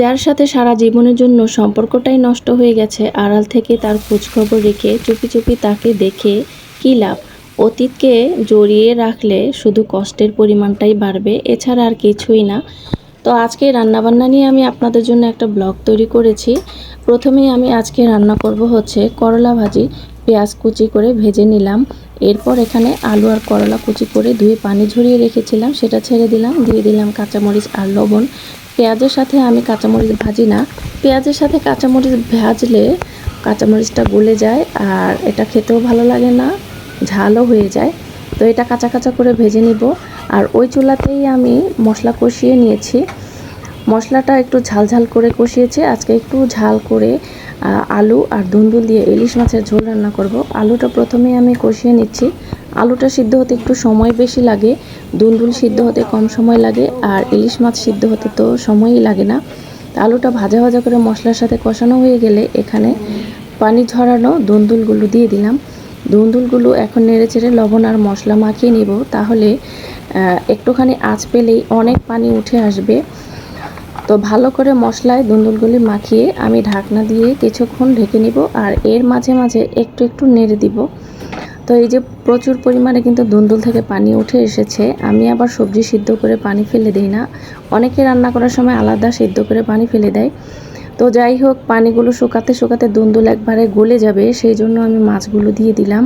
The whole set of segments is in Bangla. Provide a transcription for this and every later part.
যার সাথে সারা জীবনের জন্য সম্পর্কটাই নষ্ট হয়ে গেছে, আড়াল থেকে তার খোঁজখবর রেখে চুপি চুপি তাকে দেখে কী লাভ? অতীতকে জড়িয়ে রাখলে শুধু কষ্টের পরিমাণটাই বাড়বে, এছাড়া আর কিছুই না। তো আজকে রান্নাবান্না নিয়ে আমি আপনাদের জন্য একটা ব্লগ তৈরি করেছি। প্রথমেই আমি আজকে রান্না করব হচ্ছে করলা ভাজি। পেঁয়াজ কুচি করে ভেজে নিলাম। এরপর এখানে আলু আর করলা কুচি করে ধুয়ে পানি ঝরিয়ে রেখেছিলাম, সেটা ছেড়ে দিলাম, দিয়ে দিলাম কাঁচামরিচ আর লবণ। পেঁয়াজের সাথে আমি কাঁচামরিচ ভাজি না। পেঁয়াজের সাথে কাঁচামরিচ ভাজলে কাঁচামরিচটা গলে যায় আর এটা খেতেও ভালো লাগে না, ঝালও হয়ে যায়। তো এটা কাঁচা কাঁচা করে ভেজে নিব। আর ওই চুলাতেই আমি মশলা কষিয়ে নিয়েছি। মশলাটা একটু ঝাল ঝাল করে কষিয়েছি। আজকে একটু ঝাল করে আলু আর দুন্দুল দিয়ে ইলিশ মাছের ঝোল রান্না করব। আলুটা প্রথমে আমি কষিয়ে নিচ্ছি। আলুটা সিদ্ধ হতে একটু সময় বেশি লাগে দুন্দুল সিদ্ধ হতে কম সময় লাগে, আর ইলিশ মাছ সিদ্ধ হতে তো সময়ই লাগে না। আলুটা ভাজা ভাজা করে মশলার সাথে কষানো হয়ে গেলে এখানে পানি ঝরানো দুন্দুলগুলো দিয়ে দিলাম। দুন্দুলগুলো এখন নেড়ে চেড়ে লবণ আর মশলা মাখিয়ে নিব, তাহলে একটুখানি আঁচ পেলেই অনেক পানি উঠে আসবে। তো ভালো করে মশলায় দুন্দুলগুলি মাখিয়ে আমি ঢাকনা দিয়ে কিছুক্ষণ ঢেকে নিব, আর এর মাঝে মাঝে একটু একটু নেড়ে দিব। তো এই যে প্রচুর পরিমাণে কিন্তু দুন্দুল থেকে পানি উঠে এসেছে, আমি আবার সবজি সিদ্ধ করে পানি ফেলে দিই না। অনেকে রান্না করার সময় আলাদা সিদ্ধ করে পানি ফেলে দেয়। তো যাই হোক, পানিগুলো শুকাতে শুকাতে দুন্দুল একবারে গলে যাবে, সেই জন্য আমি মাছগুলো দিয়ে দিলাম।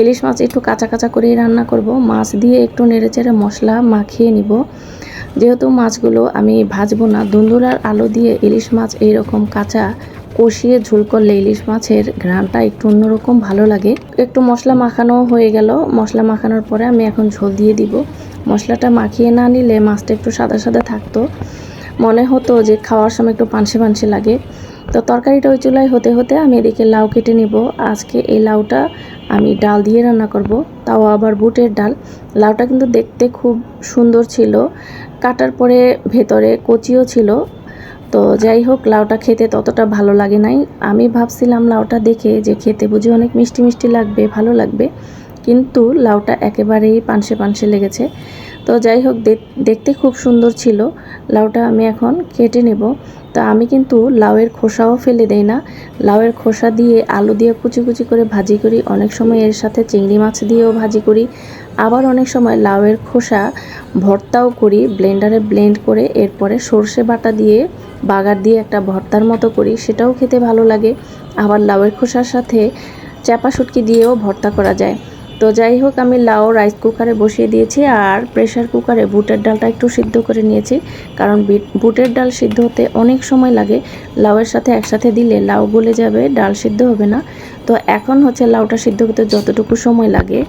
ইলিশ মাছ একটু কাঁচা কাঁচা করেই রান্না করব, মাছ দিয়ে একটু নেড়েচেড়ে মশলা মাখিয়ে নিব। যেহেতু মাছগুলো আমি ভাজবো না দুন্দুল আলো আলু দিয়ে ইলিশ মাছ এইরকম কাঁচা কষিয়ে ঝোল করলে ইলিশ মাছের ঘ্রাণটা একটু অন্যরকম ভালো লাগে। একটু মশলা মাখানো হয়ে গেল। মশলা মাখানোর পরে আমি এখন ঝোল দিয়ে দিব। মশলাটা মাখিয়ে না নিলে মাছটা একটু সাদা সাদা থাকতো। মনে হতো যে খাওয়ার সময় একটু পানসে পানসে লাগে। তো তরকারিটা ওই চুলায় হতে হতে আমি এদিকে লাউ কেটে নিব। আজকে এই লাউটা আমি ডাল দিয়ে রান্না করব, তাও আবার বুটের ডাল। লাউটা কিন্তু দেখতে খুব সুন্দর ছিল, কাটার পরে ভেতরে কচিও ছিল। তো যাই হোক, লাউটা খেতে ততটা ভালো লাগে নাই। আমি ভাবছিলাম লাউটা দেখে যে খেতে বুঝি অনেক মিষ্টি মিষ্টি লাগবে, ভালো লাগবে। কিন্তু লাউটা একেবারেই পানসে পানসে লেগেছে। তো যাই হোক দেখ- দেখতে খুব সুন্দর ছিল। লাউটা আমি এখন কেটে নেব। তো আমি কিন্তু লাউয়ের খোসাও ফেলে দেই না। লাউয়ের খোসা দিয়ে আলু দিয়ে কুচি কুচি করে ভাজি করি। অনেক সময় এর সাথে চিংড়ি মাছ দিয়েও ভাজি করি। আবার অনেক সময় লাউয়ের খোসা ভর্তাও করি, ব্লেন্ডারে ব্লেন্ড করে। এরপরে সর্ষে বাটা দিয়ে, বাগার দিয়ে একটা ভর্তার মতো করি। সেটাও খেতে ভালো লাগে। আবার লাউয়ের খোসার সাথে চাপা শুটকি দিয়েও ভর্তা করা যায়। তো যাই হোক, আমি লাউ রাইস কুকারে বসিয়ে দিয়েছি আর প্রেশার কুকারে বুটের ডালটা একটু সিদ্ধ করে নিয়েছি। কারণ বুটের ডাল সিদ্ধ হতে অনেক সময় লাগে, লাউয়ের সাথে একসাথে দিলে লাউ গলে যাবে, ডাল সিদ্ধ হবে না। তো এখন হচ্ছে লাউটা সিদ্ধ হতে যতটুকু সময় লাগে।